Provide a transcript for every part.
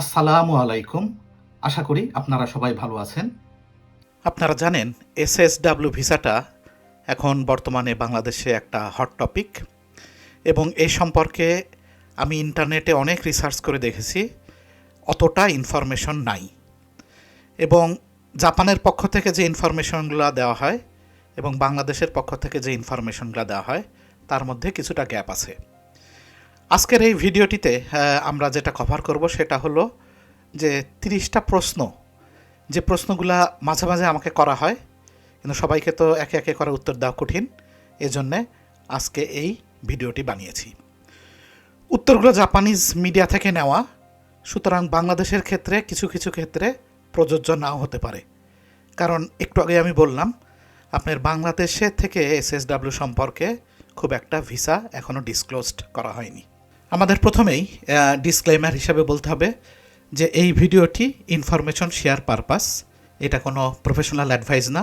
আসসালামু আলাইকুম। আশা করি আপনারা সবাই ভালো আছেন। আপনারা জানেন এস এস এসএসডাব্লিউ ভিসাটা এখন বর্তমানে বাংলাদেশে একটা হট টপিক এবং এই সম্পর্কে আমি ইন্টারনেটে অনেক রিসার্চ করে দেখেছি, অতটা ইনফরমেশন নাই। এবং জাপানের পক্ষ থেকে যে ইনফরমেশনগুলো দেওয়া হয় এবং বাংলাদেশের পক্ষ থেকে যে ইনফরমেশনগুলো দেওয়া হয়, তার মধ্যে কিছুটা গ্যাপ আছে। আজকের এই ভিডিওটিতে আমরা যেটা কভার করব সেটা হলো যে তিরিশটা প্রশ্ন। যে প্রশ্নগুলা মাঝে মাঝে আমাকে করা হয়, কিন্তু সবাইকে তো একে একে করে উত্তর দেওয়া কঠিন, এজন্যে আজকে এই ভিডিওটি বানিয়েছি। উত্তরগুলো জাপানিজ মিডিয়া থেকে নেওয়া, সুতরাং বাংলাদেশের ক্ষেত্রে কিছু কিছু ক্ষেত্রে প্রযোজ্য নাও হতে পারে। কারণ একটু আগে আমি বললাম, আপনার বাংলাদেশে থেকে এসএসডাব্লিউ সম্পর্কে খুব একটা ভিসা এখনও ডিসক্লোজড করা হয়নি। আমাদের প্রথমেই ডিসক্লেমার হিসাবে বলতে হবে যে এই ভিডিওটি ইনফরমেশন শেয়ার পারপাস এটা কোনো প্রফেশনাল অ্যাডভাইস না।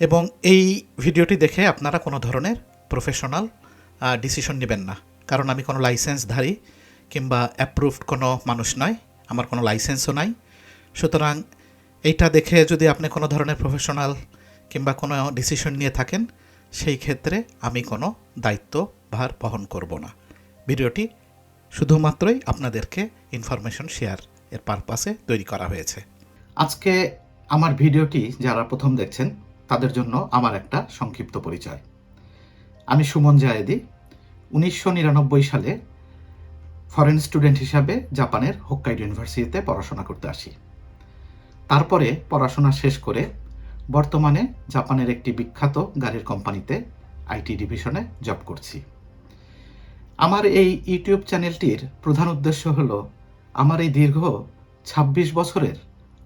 এবং এই ভিডিওটি দেখে আপনারা কোনো ধরনের প্রফেশনাল ডিসিশন নেবেন না। কারণ আমি কোনো লাইসেন্সধারী কিংবা অ্যাপ্রুভড কোনো মানুষ নয়, আমার কোনো লাইসেন্সও নাই। সুতরাং এইটা দেখে যদি আপনি কোনো ধরনের প্রফেশনাল কিংবা কোনো ডিসিশন নিয়ে থাকেন, সেই ক্ষেত্রে আমি কোনো দায়িত্ব ভার বহন করব না। ভিডিওটি শুধুমাত্রই আপনাদেরকে ইনফরমেশন শেয়ার এর পারপাসে তৈরি করা হয়েছে। আজকে আমার ভিডিওটি যারা প্রথম দেখছেন, তাদের জন্য আমার একটা সংক্ষিপ্ত পরিচয়। আমি সুমন জায়েদি, উনিশশো নিরানব্বই সালে ফরেন স্টুডেন্ট হিসাবে জাপানের হোক্কাইডো ইউনিভার্সিটিতে পড়াশোনা করতে আসি। তারপরে পড়াশোনা শেষ করে বর্তমানে জাপানের একটি বিখ্যাত গাড়ির কোম্পানিতে আইটি ডিভিশনে জব করছি। আমার এই ইউটিউব চ্যানেলটির প্রধান উদ্দেশ্য হল আমার এই দীর্ঘ ২৬ বছরের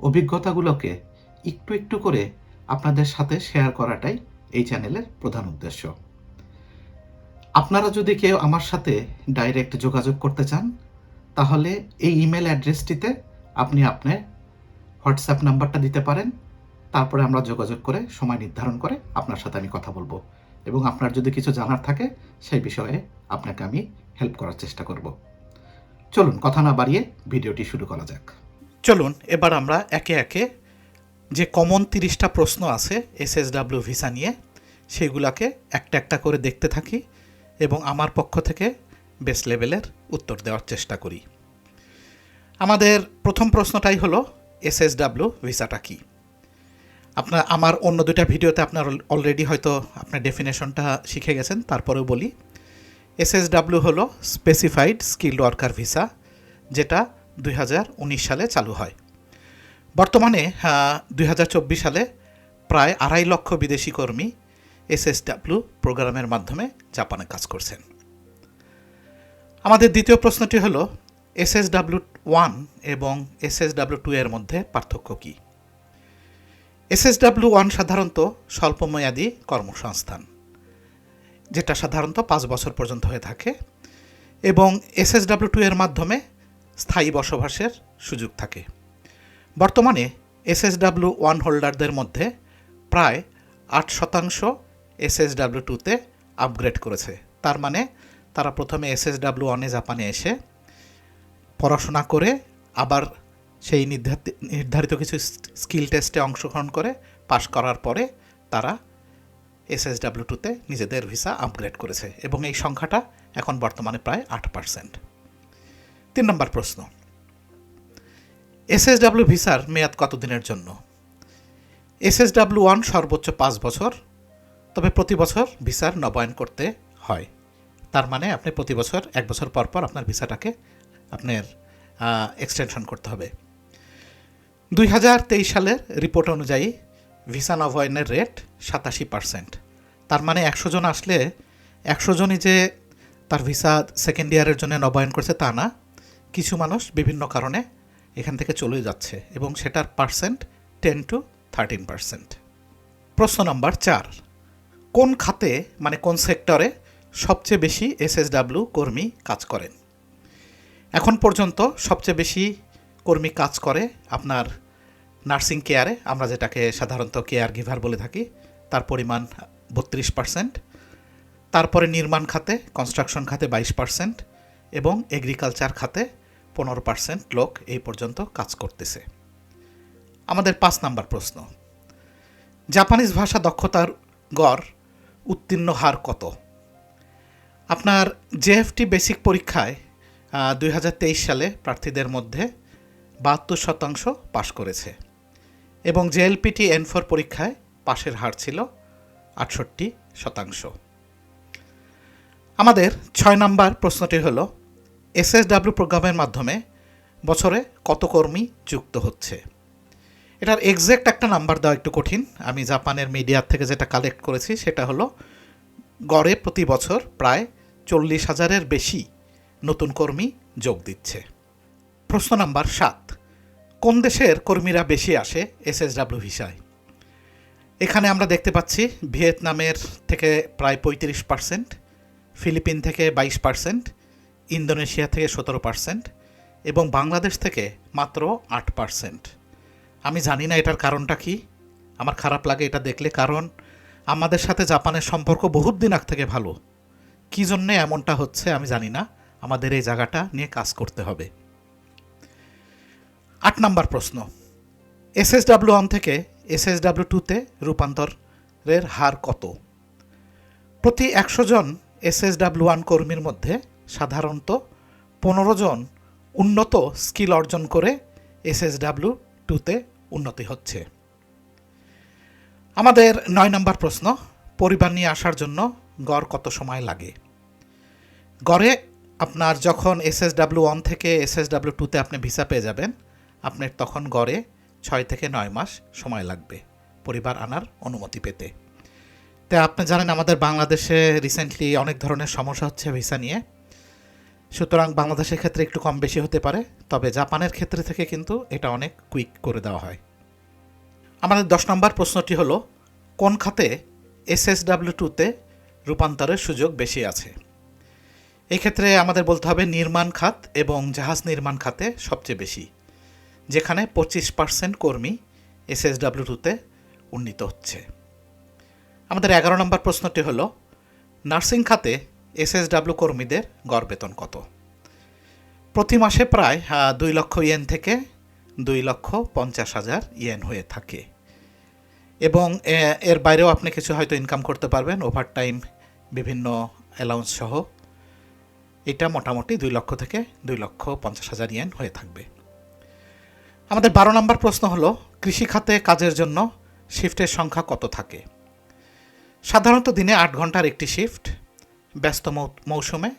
অভিজ্ঞতাগুলোকে একটু একটু করে আপনাদের সাথে শেয়ার করাটাই এই চ্যানেলের প্রধান উদ্দেশ্য। আপনারা যদি কেউ আমার সাথে ডাইরেক্ট যোগাযোগ করতে চান, তাহলে এই ইমেল অ্যাড্রেসটিতে আপনি আপনার হোয়াটসঅ্যাপ নাম্বারটা দিতে পারেন। তারপরে আমরা যোগাযোগ করে সময় নির্ধারণ করে আপনার সাথে আমি কথা বলব। এবং আপনার যদি কিছু জানার থাকে, সেই বিষয়ে আপনাকে আমি হেল্প করার চেষ্টা করব। চলুন, কথা না বাড়িয়ে ভিডিওটি শুরু করা যাক। চলুন, এবার আমরা একে একে যে কমন তিরিশটা প্রশ্ন আছে এসএসডাব্লিউ ভিসা নিয়ে, সেগুলাকে একটা একটা করে দেখতে থাকি এবং আমার পক্ষ থেকে বেস্ট লেভেলের উত্তর দেওয়ার চেষ্টা করি। আমাদের প্রথম প্রশ্নটাই হলো এসএসডাব্লিউ ভিসাটা কী? আপনার, আমার অন্য দুটা ভিডিওতে আপনার অলরেডি হয়তো আপনার ডেফিনেশনটা শিখে গেছেন, তারপরেও বলি। এসএসডাব্লিউ হলো স্পেসিফাইড স্কিল্ড ওয়ার্কার ভিসা, যেটা দুই হাজার উনিশ সালে চালু হয়। বর্তমানে দুই হাজার চব্বিশ সালে প্রায় আড়াই লক্ষ বিদেশি কর্মী এসএসডাব্লিউ প্রোগ্রামের মাধ্যমে জাপানে কাজ করছেন। আমাদের দ্বিতীয় প্রশ্নটি হলো, এসএসডাব্লিউ ওয়ান এবং এসএসডাব্লিউ টু এর মধ্যে পার্থক্য কী? এসএসডাব্লিউ ওয়ান সাধারণত স্বল্পমেয়াদী কর্মসংস্থান। যেটা সাধারণত পাঁচ বছর পর্যন্ত হয়ে থাকে, এবং এসএসডাব্লিউ টু এর মাধ্যমে স্থায়ী বসবাসের সুযোগ থাকে। বর্তমানে এসএসডাব্লিউ ওয়ান হোল্ডারদের মধ্যে প্রায় আট শতাংশ এসএসডাব্লিউ টুতে আপগ্রেড করেছে। তার মানে তারা প্রথমে এসএসডাব্লিউ ওয়ানে জাপানে এসে পড়াশোনা করে, আবার সেই নির্ধারিত কিছু স্কিল টেস্টে অংশগ্রহণ করে, পাশ করার পরে তারা এসএসডাব্লিউ টুতে নিজেদের ভিসা আপগ্রেড করেছে এবং এই সংখ্যাটা এখন বর্তমানে প্রায় আট পার্সেন্ট তিন নম্বর প্রশ্ন। এসএসডাব্লিউ ভিসার মেয়াদ কতদিনের জন্য? এসএসডাব্লিউ ওয়ান সর্বোচ্চ পাঁচ বছর, তবে প্রতি বছর ভিসার নবায়ন করতে হয়। তার মানে আপনি প্রতি বছর এক বছর পর পর আপনার ভিসাটাকে আপনার এক্সটেনশন করতে হবে। দুই হাজার তেইশ সালের রিপোর্ট অনুযায়ী ভিসা নবায়নের রেট সাতাশি পার্সেন্ট। তার মানে একশো জন আসলে একশো জনই যে তার ভিসা সেকেন্ড ইয়ারের জন্য নবায়ন করছে তা না। কিছু মানুষ বিভিন্ন কারণে এখান থেকে চলে যাচ্ছে এবং সেটার percent ten to thirteen percent প্রশ্ন নম্বর চার, কোন খাতে মানে কোন সেক্টরে সবচেয়ে বেশি এসএসডাব্লিউ কর্মী কাজ করেন? এখন পর্যন্ত সবচেয়ে বেশি কর্মী কাজ করে আপনার নার্সিং কেয়ারে, আমরা যেটাকে সাধারণত কেয়ার গিভার বলে থাকি, তার পরিমাণ বত্রিশ পার্সেন্ট। তারপরে নির্মাণ খাতে, কনস্ট্রাকশন খাতে বাইশ পার্সেন্ট এবং এগ্রিকালচার খাতে পনেরো পার্সেন্ট লোক এই পর্যন্ত কাজ করতেছে। আমাদের পাঁচ নাম্বার প্রশ্ন। জাপানিজ ভাষা দক্ষতার গড় উত্তীর্ণ হার কত? আপনার জেএফটি বেসিক পরীক্ষায় দুই হাজার তেইশ সালে প্রার্থীদের মধ্যে বাহাত্তর শতাংশ পাশ করেছে। এবং জেএলপিটি এন ফোর পরীক্ষায় পাশের হার ছিল আটষট্টি শতাংশ। আমাদের ছয় নম্বর প্রশ্নটি হলো এসএসডাব্লিউ প্রোগ্রামের মাধ্যমে বছরে কত কর্মী যুক্ত হচ্ছে? এটার এক্সাক্ট একটা নাম্বার দেওয়া একটু কঠিন। আমি জাপানের মিডিয়ার থেকে যেটা কালেক্ট করেছি, সেটা হলো, গড়ে প্রতি বছর প্রায় চল্লিশ হাজারের বেশি নতুন কর্মী যোগ দিচ্ছে। প্রশ্ন নাম্বার সাত কোন দেশের কর্মীরা বেশি আসে? এসএসডাব্লিউ ভিসায়। এখানে আমরা দেখতে পাচ্ছি ভিয়েতনামের থেকে প্রায় পঁয়ত্রিশ পার্সেন্ট, ফিলিপিন থেকে বাইশ পার্সেন্ট, ইন্দোনেশিয়া থেকে সতেরো পার্সেন্ট এবং বাংলাদেশ থেকে মাত্র আট পার্সেন্ট। আমি জানি না এটার কারণটা কি। আমার খারাপ লাগে এটা দেখলে কারণ আমাদের সাথে জাপানের সম্পর্ক বহুত দিন আগ থেকে ভালো। কী জন্যে এমনটা হচ্ছে আমি জানি না। আমাদের এই জায়গাটা নিয়ে কাজ করতে হবে। আট নাম্বার প্রশ্ন। এসএসডাব্লিউ ওয়ান থেকে এসএসডাব্লিউ টুতে রূপান্তরের হার কত? প্রতি একশো জন এসএসডাব্লিউ ওয়ান কর্মীর মধ্যে সাধারণত পনেরো জন উন্নত স্কিল অর্জন করে এসএসডাব্লিউ টুতে উন্নতি হচ্ছে। আমাদের নয় নম্বর প্রশ্ন, পরিবার নিয়ে আসার জন্য গড় কত সময় লাগে? গড়ে আপনার যখন এসএসডাব্লিউ ওয়ান থেকে এসএসডাব্লিউ টুতে আপনি ভিসা পেয়ে যাবেন আপনার তখন গড়ে ছয় থেকে নয় মাস সময় লাগবে পরিবার আনার অনুমতি পেতে। তা আপনি জানেন আমাদের বাংলাদেশে রিসেন্টলি অনেক ধরনের সমস্যা হচ্ছে ভিসা নিয়ে। সুতরাং বাংলাদেশের ক্ষেত্রে একটু কম বেশি হতে পারে, তবে জাপানের ক্ষেত্রে থেকে কিন্তু এটা অনেক কুইক করে দেওয়া হয়। আমাদের দশ নম্বর প্রশ্নটি হলো, কোন খাতে এস এস এসএসডাব্লিউ টুতে রূপান্তরের সুযোগ বেশি আছে? এই ক্ষেত্রে আমাদের বলতে হবে নির্মাণ খাত এবং জাহাজ নির্মাণ খাতে সবচেয়ে বেশি। যেখানে পঁচিশ পার্সেন্ট কর্মী এসএসডাব্লিউ টুতে উন্নীত হচ্ছে। আমাদের এগারো নম্বর প্রশ্নটি হলো, নার্সিং খাতে এসএসডাব্লিউ কর্মীদের গড় বেতন কত? প্রতি মাসে প্রায় দুই লক্ষ ইয়েন থেকে দুই লক্ষ পঞ্চাশ হাজার ইয়েন হয়ে থাকে। এবং এর বাইরেও আপনি কিছু হয়তো ইনকাম করতে পারবেন ওভারটাইম বিভিন্ন অ্যালাউন্স সহ। এটা মোটামুটি দুই লক্ষ থেকে দুই লক্ষ পঞ্চাশ হাজার ইয়েন হয়ে থাকবে। আমাদের বারো নম্বর প্রশ্ন হলো, কৃষি খাতে কাজের জন্য শিফটের সংখ্যা কত থাকে? সাধারণত দিনে আট ঘণ্টার একটি শিফট ব্যস্ত মৌসুমে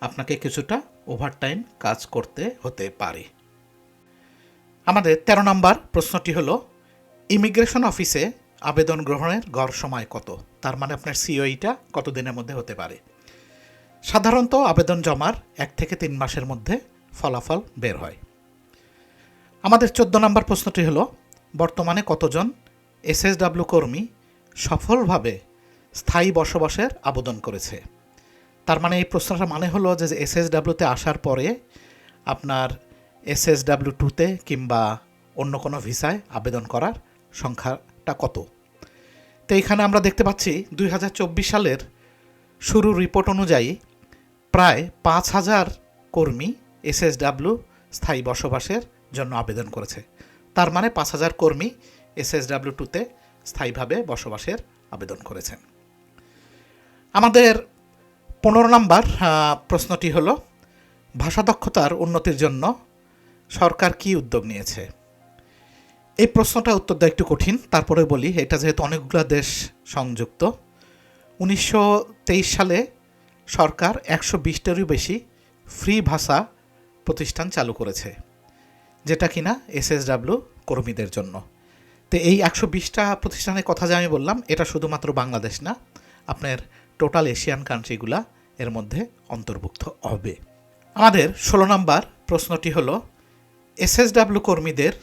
আপনাকে কিছুটা ওভারটাইম কাজ করতে হতে পারে। আমাদের ১৩ নম্বর প্রশ্নটি হলো ইমিগ্রেশন অফিসে আবেদন গ্রহণের গড় সময় কত? তার মানে আপনার সিওইটা কত দিনের মধ্যে হতে পারে? সাধারণত আবেদন জমার এক থেকে তিন মাসের মধ্যে ফলাফল বের হয়। আমাদের চোদ্দ নম্বর প্রশ্নটি হলো, বর্তমানে কতজন এসএসডাব্লিউ কর্মী সফলভাবে স্থায়ী বসবাসের আবেদন করেছে? তার মানে এই প্রশ্নটার মানে হলো যে এসএসডাব্লিউতে আসার পরে আপনার এসএসডাব্লিউ টুতে কিংবা অন্য কোনো ভিসায় আবেদন করার সংখ্যাটা কত? তো এইখানে আমরা দেখতে পাচ্ছি দুই হাজার চব্বিশ সালের শুরুর রিপোর্ট অনুযায়ী প্রায় পাঁচ হাজার কর্মী এসএসডাব্লিউ স্থায়ী বসবাসের জন্য আবেদন করেছে। তার মানে পাঁচ হাজার কর্মী এসএসডাব্লিউ টুতে স্থায়ীভাবে বসবাসের আবেদন করেছেন। আমাদের পনেরো নম্বর প্রশ্নটি হল, ভাষা দক্ষতার উন্নতির জন্য সরকার কি উদ্যোগ নিয়েছে? এই প্রশ্নটা উত্তর দেওয়া একটু কঠিন, তারপরে বলি, এটা যেহেতু অনেকগুলো দেশ সংযুক্ত, উনিশশো তেইশ সালে সরকার একশো বিশটারও বেশি ফ্রি ভাষা প্রতিষ্ঠান চালু করেছে। যেটা কিনা এসএসডাব্লিউ কর্মীদের জন্য। তো এই একশো বিশটা প্রতিষ্ঠানের কথা যে আমি বললাম, এটা শুধুমাত্র বাংলাদেশ না, আপনার টোটাল এশিয়ান কান্ট্রিগুলা এর মধ্যে অন্তর্ভুক্ত হবে। আমাদের ষোলো নম্বর প্রশ্নটি হলো এসএসডাব্লিউ কর্মীদের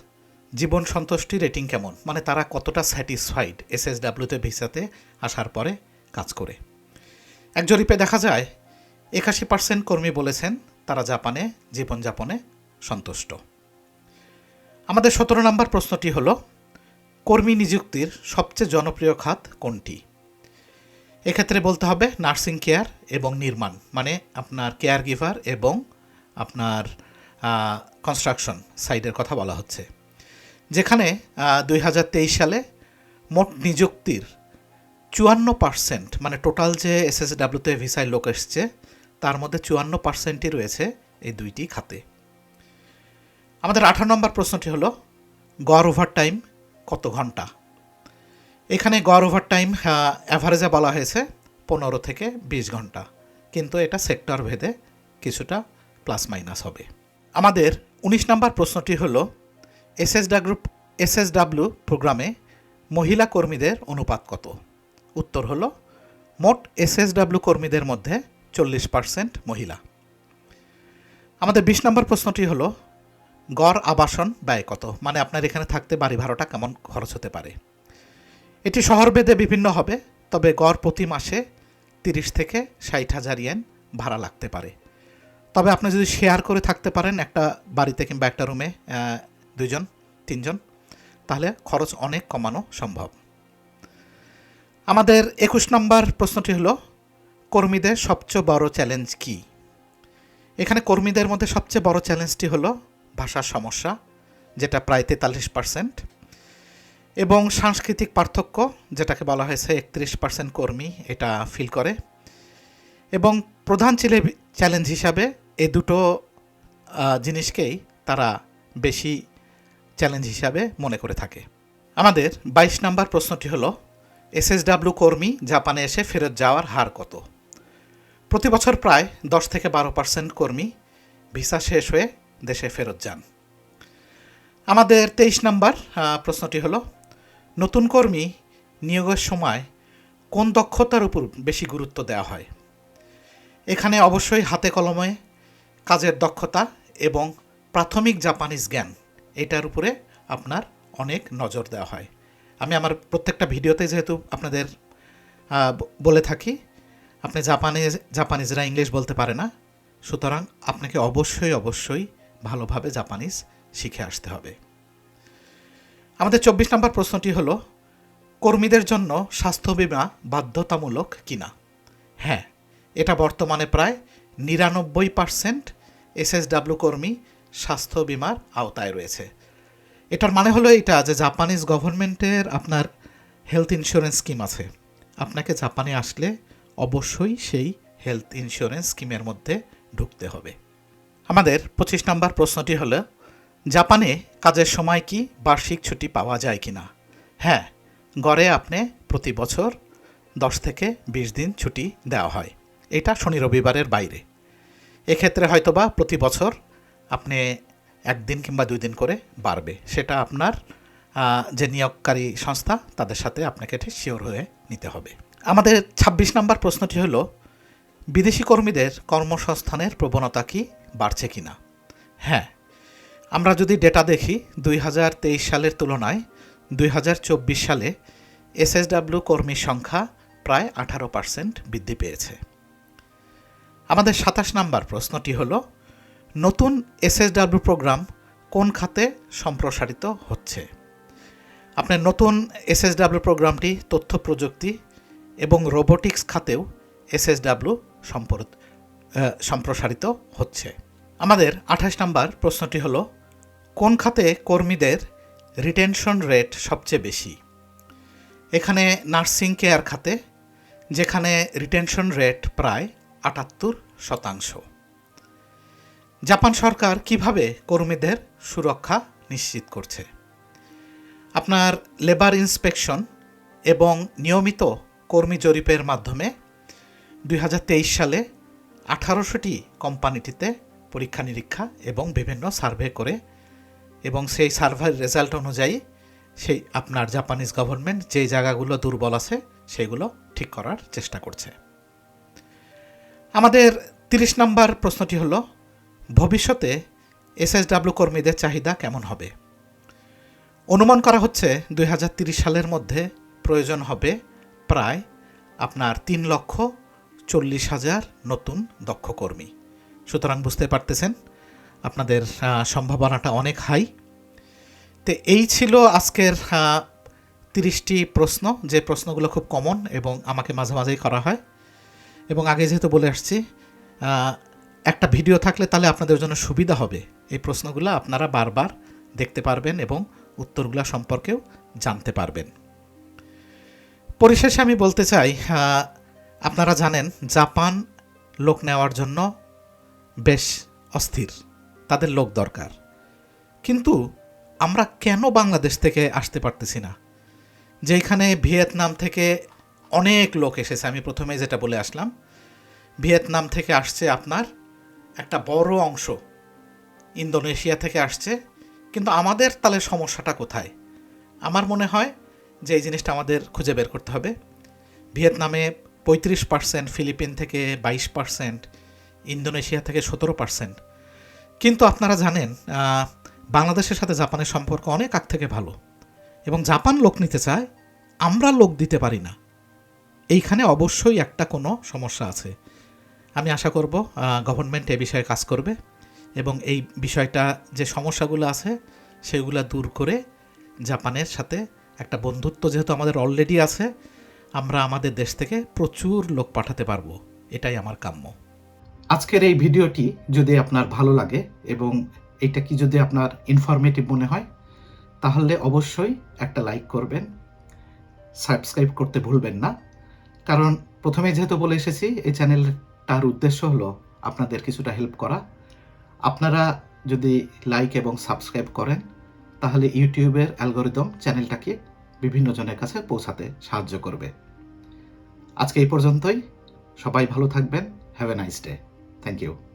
জীবন সন্তুষ্টি রেটিং কেমন? মানে তারা কতটা স্যাটিসফাইড এসএসডাব্লিউতে ভিসাতে আসার পরে কাজ করে? এক জরিপে দেখা যায়, একাশি পার্সেন্ট কর্মী বলেছেন তারা জাপানে জীবনযাপনে সন্তুষ্ট। আমাদের সতেরো নম্বর প্রশ্নটি হলো, কর্মী নিযুক্তির সবচেয়ে জনপ্রিয় খাত কোনটি? এক্ষেত্রে বলতে হবে নার্সিং কেয়ার এবং নির্মাণ মানে আপনার কেয়ার গিভার এবং আপনার কনস্ট্রাকশন সাইডের কথা বলা হচ্ছে। যেখানে দুই হাজার তেইশ সালে মোট নিযুক্তির চুয়ান্ন পার্সেন্ট মানে টোটাল যে এসএসডাব্লিউতে ভিসায় লোক এসছে, তার মধ্যে চুয়ান্ন পার্সেন্টই রয়েছে এই দুইটি খাতে। আমাদের আঠারো নম্বর প্রশ্নটি হলো, গড় ওভার টাইম কত ঘণ্টা? এখানে গড় ওভার টাইম অ্যাভারেজে বলা হয়েছে পনেরো থেকে বিশ ঘণ্টা। কিন্তু এটা সেক্টর ভেদে কিছুটা প্লাস মাইনাস হবে। আমাদের উনিশ নম্বর প্রশ্নটি হল এসএসডাব্লিউ এসএসডাব্লিউ প্রোগ্রামে মহিলা কর্মীদের অনুপাত কত? উত্তর হলো, মোট এসএসডাব্লিউ কর্মীদের মধ্যে চল্লিশ পার্সেন্ট মহিলা। আমাদের বিশ নম্বর প্রশ্নটি হলো গড় আবাসন ব্যয় কত? মানে আপনার এখানে থাকতে বাড়ি ভাড়াটা কেমন খরচ হতে পারে? এটি শহরভেদে বিভিন্ন হবে, তবে গড় প্রতি মাসে তিরিশ থেকে ষাট হাজার ইয়েন ভাড়া লাগতে পারে। তবে আপনি যদি শেয়ার করে থাকতে পারেন একটা বাড়িতে কিংবা একটা রুমে দুইজন, তিনজন, তাহলে খরচ অনেক কমানো সম্ভব। আমাদের একুশ নম্বর প্রশ্নটি হলো, কর্মীদের সবচেয়ে বড় চ্যালেঞ্জ কি? এখানে কর্মীদের মধ্যে সবচেয়ে বড় চ্যালেঞ্জটি হলো ভাষার সমস্যা, যেটা প্রায় তেতাল্লিশ পার্সেন্ট এবং সাংস্কৃতিক পার্থক্য, যেটাকে বলা হয়েছে একত্রিশ পার্সেন্ট কর্মী, এটা ফিল করে। এবং প্রধান ছেলে চ্যালেঞ্জ হিসাবে এ দুটো জিনিসকেই তারা বেশি চ্যালেঞ্জ হিসাবে মনে করে থাকে। আমাদের বাইশ নম্বর প্রশ্নটি হলো এসএসডাব্লিউ কর্মী জাপানে এসে ফেরত যাওয়ার হার কত? প্রতি বছর প্রায় দশ থেকে বারো পার্সেন্ট কর্মী ভিসা শেষ হয়ে দেশে ফেরত যান। আমাদের তেইশ নম্বর প্রশ্নটি হলো, নতুন কর্মী নিয়োগের সময় কোন দক্ষতার উপর বেশি গুরুত্ব দেওয়া হয়? এখানে অবশ্যই হাতে কলমে কাজের দক্ষতা এবং প্রাথমিক জাপানিজ জ্ঞান, এটার উপরে আপনার অনেক নজর দেওয়া হয়। আমি আমার প্রত্যেকটা ভিডিওতে যেহেতু আপনাদের বলে থাকি, আপনি জাপানিজ, জাপানিজরা ইংলিশ বলতে পারে না, সুতরাং আপনাকে অবশ্যই অবশ্যই ভালোভাবে জাপানিজ শিখে আসতে হবে। আমাদের চব্বিশ নম্বর প্রশ্নটি হলো, কর্মীদের জন্য স্বাস্থ্য বিমা বাধ্যতামূলক কিনা? হ্যাঁ এটা বর্তমানে প্রায় নিরানব্বই পার্সেন্ট এসএসডাব্লিউ কর্মী স্বাস্থ্য বিমার আওতায় রয়েছে। এটার মানে হলো এটা যে জাপানিজ গভর্নমেন্টের আপনার হেলথ ইন্স্যুরেন্স স্কিম আছে। আপনাকে জাপানে আসলে অবশ্যই সেই হেলথ ইন্স্যুরেন্স স্কিমের মধ্যে ঢুকতে হবে। আমাদের পঁচিশ নম্বর প্রশ্নটি হলো, জাপানে কাজের সময় কি বার্ষিক ছুটি পাওয়া যায় কি না হ্যাঁ গড়ে আপনি প্রতি বছর দশ থেকে বিশ দিন ছুটি দেওয়া হয়। এটা শনি রবিবারের বাইরে। এক্ষেত্রে হয়তোবা প্রতি বছর আপনি একদিন কিংবা দুই দিন করে বাড়বে। সেটা আপনার যে নিয়োগকারী সংস্থা, তাদের সাথে আপনাকে ঠিক শিওর হয়ে নিতে হবে। আমাদের ২৬ নম্বর প্রশ্নটি হলো, বিদেশি কর্মীদের কর্মসংস্থানের প্রবণতা কি? বাড়ছে কিনা হ্যাঁ আমরা যদি ডেটা দেখি, দুই হাজার তেইশ সালের তুলনায় দুই হাজার চব্বিশ সালে এসএসডাব্লিউ কর্মীর সংখ্যা প্রায় আঠারো পার্সেন্ট বৃদ্ধি পেয়েছে। আমাদের সাতাশ নাম্বার প্রশ্নটি হলো, নতুন এসএসডাব্লিউ প্রোগ্রাম কোন খাতে সম্প্রসারিত হচ্ছে? আপনার নতুন এসএসডাব্লিউ প্রোগ্রামটি, তথ্য প্রযুক্তি এবং রোবোটিক্স খাতেও এসএসডাব্লিউ সম্পর সম্প্রসারিত হচ্ছে। আমাদের আঠাশ নাম্বার প্রশ্নটি হলো, কোন খাতে কর্মীদের রিটেনশন রেট সবচেয়ে বেশি? এখানে নার্সিং কেয়ার খাতে, যেখানে রিটেনশন রেট প্রায় আটাত্তর শতাংশ। জাপান সরকার কীভাবে কর্মীদের সুরক্ষা নিশ্চিত করছে? আপনার লেবার ইন্সপেকশন এবং নিয়মিত কর্মী জরিপের মাধ্যমে দুই হাজার তেইশ সালে আঠারোশোটি কোম্পানিটিতে পরীক্ষা নিরীক্ষা এবং বিভিন্ন সার্ভে করে এবং সেই সার্ভের রেজাল্ট অনুযায়ী সেই আপনার জাপানিজ গভর্নমেন্ট যেই জায়গাগুলো দুর্বল আছে সেগুলো ঠিক করার চেষ্টা করছে। আমাদের তিরিশ নম্বর প্রশ্নটি হল, ভবিষ্যতে এসএসডাব্লিউ কর্মীদের চাহিদা কেমন হবে? অনুমান করা হচ্ছে দুই সালের মধ্যে প্রয়োজন হবে প্রায় আপনার তিন লক্ষ চল্লিশ হাজার নতুন দক্ষ কর্মী। সুতরাং বুঝতে পারতেছেন, আপনাদের সম্ভাবনাটা অনেক হাই। তো এই ছিল আজকের তিরিশটি প্রশ্ন, যে প্রশ্নগুলো খুব কমন এবং আমাকে মাঝে মাঝেই করা হয়। এবং আগে যেহেতু বলে আসছি একটা ভিডিও থাকলে তাহলে আপনাদের জন্য সুবিধা হবে। এই প্রশ্নগুলো আপনারা বারবার দেখতে পারবেন এবং উত্তরগুলো সম্পর্কেও জানতে পারবেন। পরিশেষে আমি বলতে চাই আপনারা জানেন, জাপান লোক নেওয়ার জন্য বেশ অস্থির। তাদের লোক দরকার। কিন্তু আমরা কেন বাংলাদেশ থেকে আসতে পারতেছি না? যেখানে ভিয়েতনাম থেকে অনেক লোক এসেছে, আমি প্রথমে যেটা বলে আসলাম, ভিয়েতনাম থেকে আসছে আপনার একটা বড় অংশ। ইন্দোনেশিয়া থেকে আসছে। কিন্তু আমাদের তাহলে সমস্যাটা কোথায়? আমার মনে হয় যে এই জিনিসটা আমাদের খুঁজে বের করতে হবে। ভিয়েতনামে পঁয়ত্রিশ পার্সেন্ট ফিলিপিন থেকে বাইশ পার্সেন্ট ইন্দোনেশিয়া থেকে সতেরো পার্সেন্ট কিন্তু আপনারা জানেন বাংলাদেশের সাথে জাপানের সম্পর্ক অনেক আগ থেকে ভালো। এবং জাপান লোক নিতে চায়, আমরা লোক দিতে পারি না। এইখানে অবশ্যই একটা কোনো সমস্যা আছে। আমি আশা করব গভর্নমেন্ট এ বিষয়ে কাজ করবে এবং এই বিষয়টা যে সমস্যাগুলো আছে, সেগুলো দূর করে জাপানের সাথে একটা বন্ধুত্ব যেহেতু আমাদের অলরেডি আছে আমরা আমাদের দেশ থেকে প্রচুর লোক পাঠাতে পারব। এটাই আমার কাম্য। আজকের এই ভিডিওটি যদি আপনার ভালো লাগে এবং এটা কি যদি আপনার ইনফরমেটিভ মনে হয়, তাহলে অবশ্যই একটা লাইক করবেন। সাবস্ক্রাইব করতে ভুলবেন না। কারণ প্রথমে যেহেতু বলে এসেছি, এই চ্যানেলটার উদ্দেশ্য হলো আপনাদের কিছুটা হেল্প করা। আপনারা যদি লাইক এবং সাবস্ক্রাইব করেন, তাহলে ইউটিউবের অ্যালগোরিদম চ্যানেলটাকে বিভিন্ন জনের কাছে পৌঁছাতে সাহায্য করবে। আজকে এই পর্যন্তই। সবাই ভালো থাকবেন। Have a nice day thank you